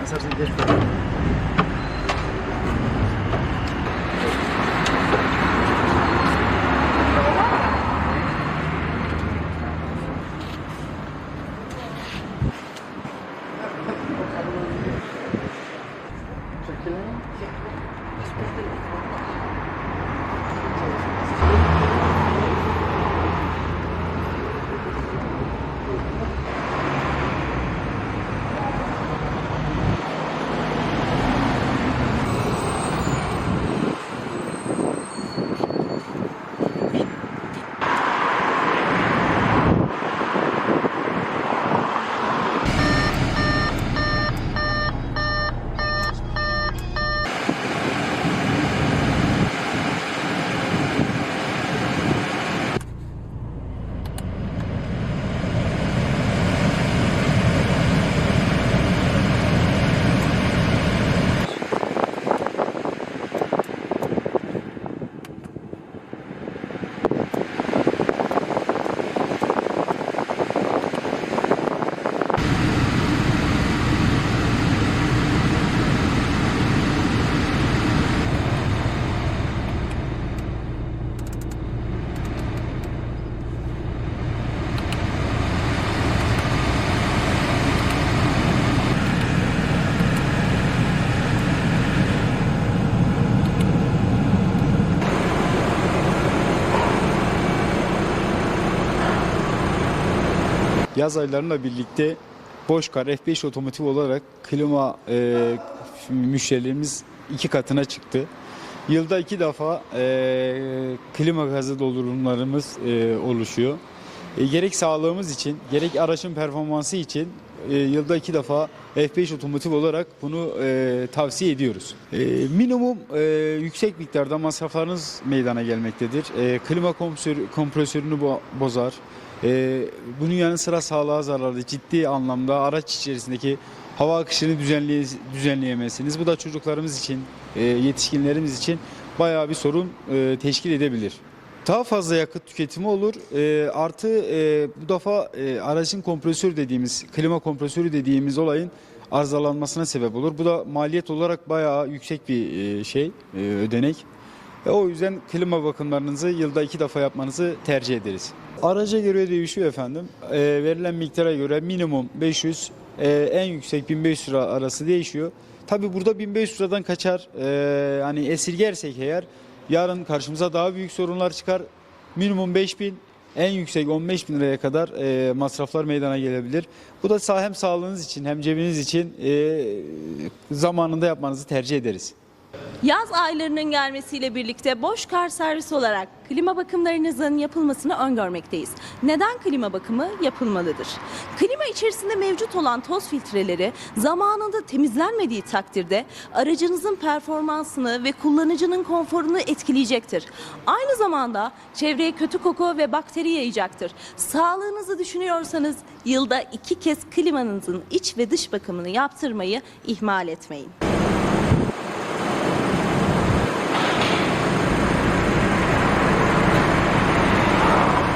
Назар зайдешь в Yaz aylarıyla birlikte Boşkar F5 otomotiv olarak klima e, müşterilerimiz iki katına çıktı. Yılda iki defa e, klima gazı doldurumlarımız e, oluşuyor. E, gerek sağlığımız için, gerek aracın performansı için e, yılda iki defa F5 otomotiv olarak bunu e, tavsiye ediyoruz. E, minimum e, yüksek miktarda masraflarınız meydana gelmektedir. E, klima kompresörü, kompresörünü bo- bozar. E, bunun yanı sıra sağlığa zararlı ciddi anlamda araç içerisindeki hava akışını düzenleye, düzenleyemezsiniz. Bu da çocuklarımız için, e, yetişkinlerimiz için bayağı bir sorun e, teşkil edebilir. Daha fazla yakıt tüketimi olur. E, artı e, bu defa e, aracın kompresörü dediğimiz, klima kompresörü dediğimiz olayın arızalanmasına sebep olur. Bu da maliyet olarak bayağı yüksek bir e, şey, e, ödenek. E, o yüzden klima bakımlarınızı yılda iki defa yapmanızı tercih ederiz. Araca göre değişiyor efendim. E, verilen miktara göre minimum 500, e, en yüksek 1500 lira arası değişiyor. Tabi burada 1500 liradan kaçar. E, hani esirgersek eğer yarın karşımıza daha büyük sorunlar çıkar. Minimum 5000 en yüksek 15 bin liraya kadar e, masraflar meydana gelebilir. Bu da hem sağlığınız için hem cebiniz için e, zamanında yapmanızı tercih ederiz. Yaz aylarının gelmesiyle birlikte boş kar servis olarak klima bakımlarınızın yapılmasını öngörmekteyiz. Neden klima bakımı yapılmalıdır? Klima içerisinde mevcut olan toz filtreleri zamanında temizlenmediği takdirde aracınızın performansını ve kullanıcının konforunu etkileyecektir. Aynı zamanda çevreye kötü koku ve bakteri yayacaktır. Sağlığınızı düşünüyorsanız yılda iki kez klimanızın iç ve dış bakımını yaptırmayı ihmal etmeyin.